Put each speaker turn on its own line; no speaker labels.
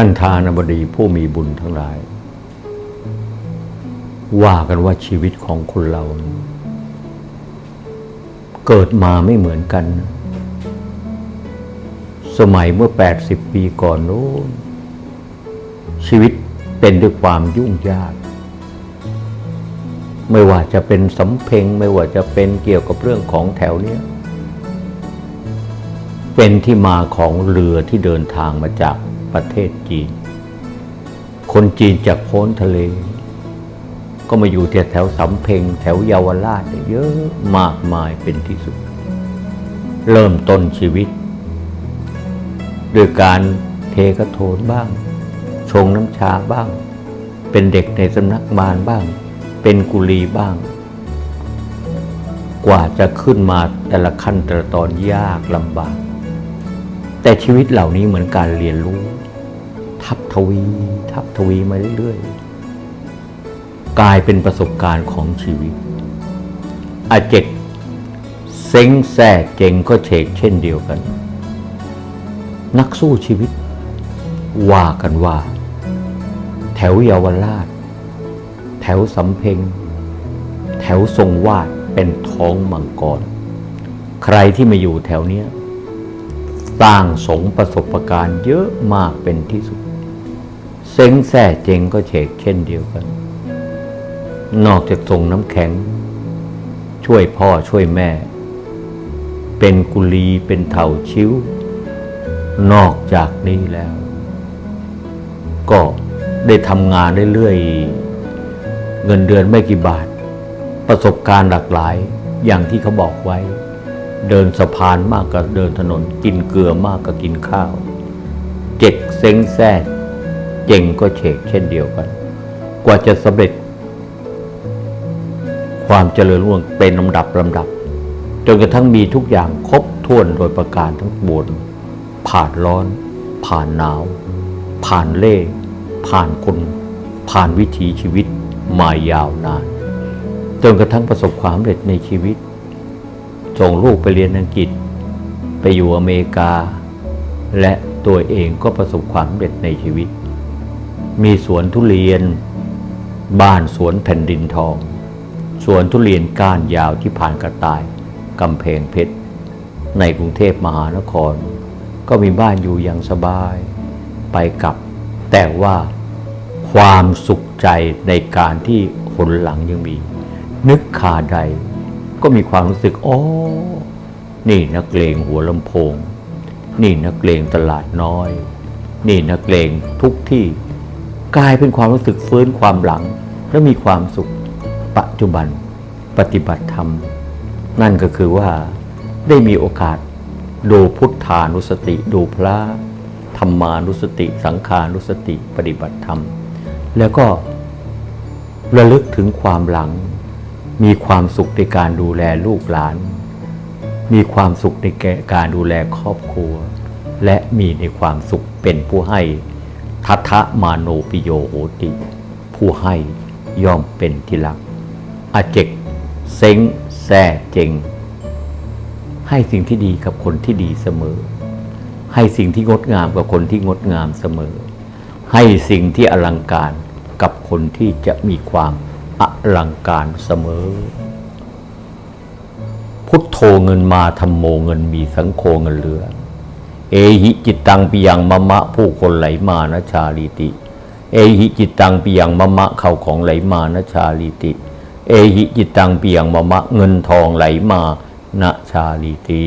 ท่านทานบดีผู้มีบุญทั้งหลาย ว่ากันว่าชีวิตของคนเรา เกิดมาไม่เหมือนกัน สมัยเมื่อ 80 ปีก่อนโน้นชีวิตเป็นด้วยความยุ่งยาก ไม่ว่าจะเป็นสำเพ็งไม่ว่าจะเป็นเกี่ยวกับเรื่องของแถวเนี้ยเป็นที่มาของเรือที่เดินทางมาจาก ประเทศจีน คนจีนจากโพ้นทะเล ก็มาอยู่แถวสำเพ็งแถวเยาวราชเยเยอะมากมายเป็นที่สุด เริ่มต้นชีวิตด้วยการเทกระโถนบ้าง ชงน้ำชาบ้าง เป็นเด็กในสำนักมารบ้าง เป็นกุลีบ้าง กว่าจะขึ้นมาแต่ละขั้นแต่ละตอนยากลำบาก แต่ชีวิตเหล่านี้เหมือนการเรียนรู้ ทับทวี ทับทวีมาเรื่อยๆ กลายเป็นประสบการณ์ของชีวิต อาเจกเซ็งแซ่เจงก็เฉกเช่นเดียวกัน นักสู้ชีวิต ว่ากันว่า แถวเยาวราช แถวสำเพ็ง แถวทรงวาดเป็นท้องมังกร ใครที่มาอยู่แถวเนี้ย สร้างสงประสบการณ์เยอะมากเป็นที่สุด เซ็งแซ่เจงก็เฉกเช่นเดียวกัน นอกจากส่งน้ำแข็ง ช่วยพ่อช่วยแม่ เป็นกุลีเป็นเถาชิ้ว นอกจากนี้แล้ว ก็ได้ทำงานเรื่อยๆ เงินเดือนไม่กี่บาท ประสบการณ์หลากหลายอย่างที่เขาบอกไว้ เดินสะพานมากกว่าเดินถนน กินเกลือมากกว่ากินข้าว เจ็กเซ็งแซ่เจ๋งก็เฉกเช่นเดียวกัน กว่าจะสำเร็จ ความเจริญรุ่งเรืองเป็นลำดับลำดับ จนกระทั่งมีทุกอย่างครบถ้วนโดยประการทั้งปวงผ่านร้อน ผ่านหนาว ผ่านเล่ ผ่านคนผ่านวิถีชีวิตมายาวนาน จนกระทั่งประสบความสำเร็จในชีวิต ส่งลูกไปเรียนอังกฤษ ไปอยู่อเมริกา และตัวเองก็ประสบความสำเร็จในชีวิต มีสวนทุเรียน บ้านสวนแผ่นดินทอง สวนทุเรียนก้านยาวที่ผ่านกระต่ายกำแพงเพชร ในกรุงเทพมหานคร ก็มีบ้านอยู่อย่างสบาย ไปกลับ แต่ว่าความสุขใจในการที่หนหลังยังมี นึกขาใด ก็มีความรู้สึกอ๋อนี่นักเลงหัวลำโพง นี่นักเลงตลาดน้อย นี่นักเลงทุกที่ กลายเป็นความรู้สึกฟื้นความหลัง และมีความสุขปัจจุบันปฏิบัติธรรม นั่นก็คือว่าได้มีโอกาสดูพุทธานุสติ ดูพระธรรมานุสติ สังขานุสติ ปฏิบัติธรรม แล้วก็ระลึกถึงความหลัง มีความสุขในการดูแลลูกหลาน มีความสุขในการดูแลครอบครัว และมีในความสุขเป็นผู้ให้ทัทะมาโนปิโยโหติ ผู้ให้ย่อมเป็นที่รักอาเจกเซ็งแซ่เจง ให้สิ่งที่ดีกับคนที่ดีเสมอ ให้สิ่งที่งดงามกับคนที่งดงามเสมอ ให้สิ่งที่อลังการกับคนที่จะมีความ ลังการเสมอ พุทโธเงินมาธรรมโมเงินมีสังโฆเงินเหลือ เอหิจิตตังปิยังมะมะผู้คนไหลมานะชาลีติ เอหิจิตตังปิยังมะมะเข้าของไหลมานะชาลีติ เอหิจิตตังปิยังมะมะเงินทองไหลมานะชาลีติ